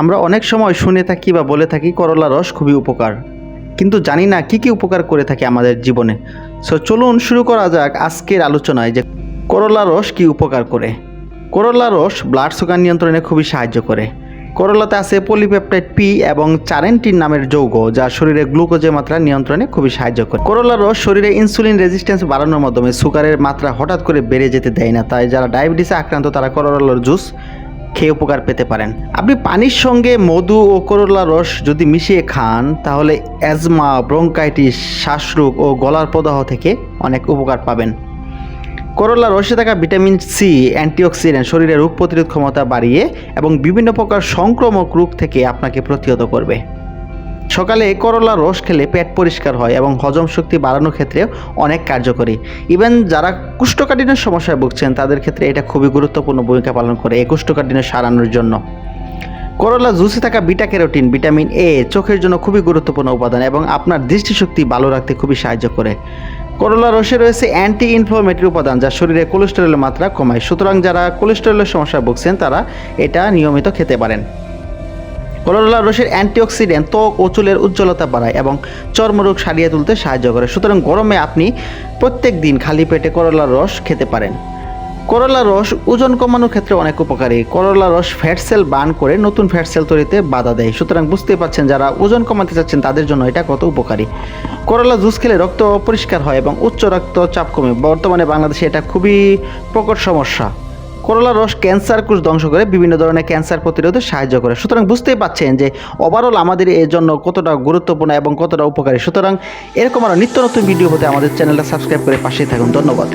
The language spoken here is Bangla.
আমরা অনেক সময় শুনে থাকি বা বলে থাকি করলা রস খুবই উপকার। কিন্তু জানি না কি কি উপকার করে থাকে আমাদের জীবনে। সো চলুন শুরু করা যাক আজকের আলোচনায় যে করলা রস কি উপকার করে। করলা রস ব্লাড সুগার নিয়ন্ত্রণে খুবই সাহায্য করে। করলাতে আছে পলিপেপটাইড পি এবং চারেন্টিন নামের যৌগ, যা শরীরে গ্লুকোজের মাত্রা নিয়ন্ত্রণে খুবই সাহায্য করে। করলা রস শরীরে ইনসুলিন রেজিস্ট্যান্স বাড়ানোর মাধ্যমে সুগারের মাত্রা হঠাৎ করে বেড়ে যেতে দেয় না। তাই যারা ডায়াবেটিসে আক্রান্ত, তারা করলার জুস খেয়ে উপকার পেতে পারেন। আপনি পানির সঙ্গে মধু ও করলা রস যদি মিশিয়ে খান, তাহলে অ্যাজমা, ব্রঙ্কাইটিস, শ্বাসরোগ ও গলার প্রদাহ থেকে অনেক উপকার পাবেন। করলা রসে থাকা ভিটামিন সি, অ্যান্টিঅক্সিডেন্ট শরীরে রোগ প্রতিরোধ ক্ষমতা বাড়িয়ে এবং বিভিন্ন প্রকার সংক্রমক রোগ থেকে আপনাকে প্রতিহত করবে। সকালে করলা রস খেলে পেট পরিষ্কার হয় এবং হজম শক্তি বাড়ানোর ক্ষেত্রে অনেক কার্যকরী। ইভেন যারা কুষ্ঠকাঠিন্যের সমস্যায় ভুগছেন, তাদের ক্ষেত্রে এটা খুবই গুরুত্বপূর্ণ ভূমিকা পালন করে এই কুষ্ঠকাঠিন্য সারানোর জন্য। করলা জুসে থাকা বিটা ক্যারোটিন ভিটামিন এ চোখের জন্য খুবই গুরুত্বপূর্ণ উপাদান এবং আপনার দৃষ্টিশক্তি ভালো রাখতে খুবই সাহায্য করে। করলা রসে রয়েছে অ্যান্টি ইনফ্লামেটরি উপাদান যা শরীরে কোলেস্টেরলের মাত্রা কমায়। সুতরাং যারা কোলেস্টেরলের সমস্যায় ভুগছেন, তারা এটা নিয়মিত খেতে পারেন। করলা রসের অ্যান্টিঅক্সিডেন্ট ত্বক ও চুলের উজ্জ্বলতা বাড়ায় এবং চর্মরোগ সারিয়ে তুলতে সাহায্য করে। সুতরাং গরমে আপনি প্রত্যেক দিন খালি পেটে করলার রস খেতে পারেন। করলা রস ওজন কমানোর ক্ষেত্রে অনেক উপকারী। করলা রস ফ্যাট সেল বার্ন করে নতুন ফ্যাট সেল তৈরিতে বাধা দেয়। সুতরাং বুঝতে পারছেন যারা ওজন কমাতে চাচ্ছেন তাদের জন্য এটা কত উপকারী। করলা জুস খেলে রক্ত পরিষ্কার হয় এবং উচ্চ রক্তচাপ কমে। বর্তমানে বাংলাদেশে এটা খুবই প্রকট সমস্যা। করলা রস ক্যান্সার কোষ ধ্বংস করে বিভিন্ন ধরনের ক্যান্সার প্রতিরোধে সাহায্য করে। সুতরাং বুঝতেই পাচ্ছেন যে ওভারঅল আমাদের এর জন্য কতটা গুরুত্বপূর্ণ এবং কতটা উপকারী। সুতরাং এরকম আরও নিত্য নতুন ভিডিও হতে আমাদের চ্যানেলটা সাবস্ক্রাইব করে পাশেই থাকুন। ধন্যবাদ।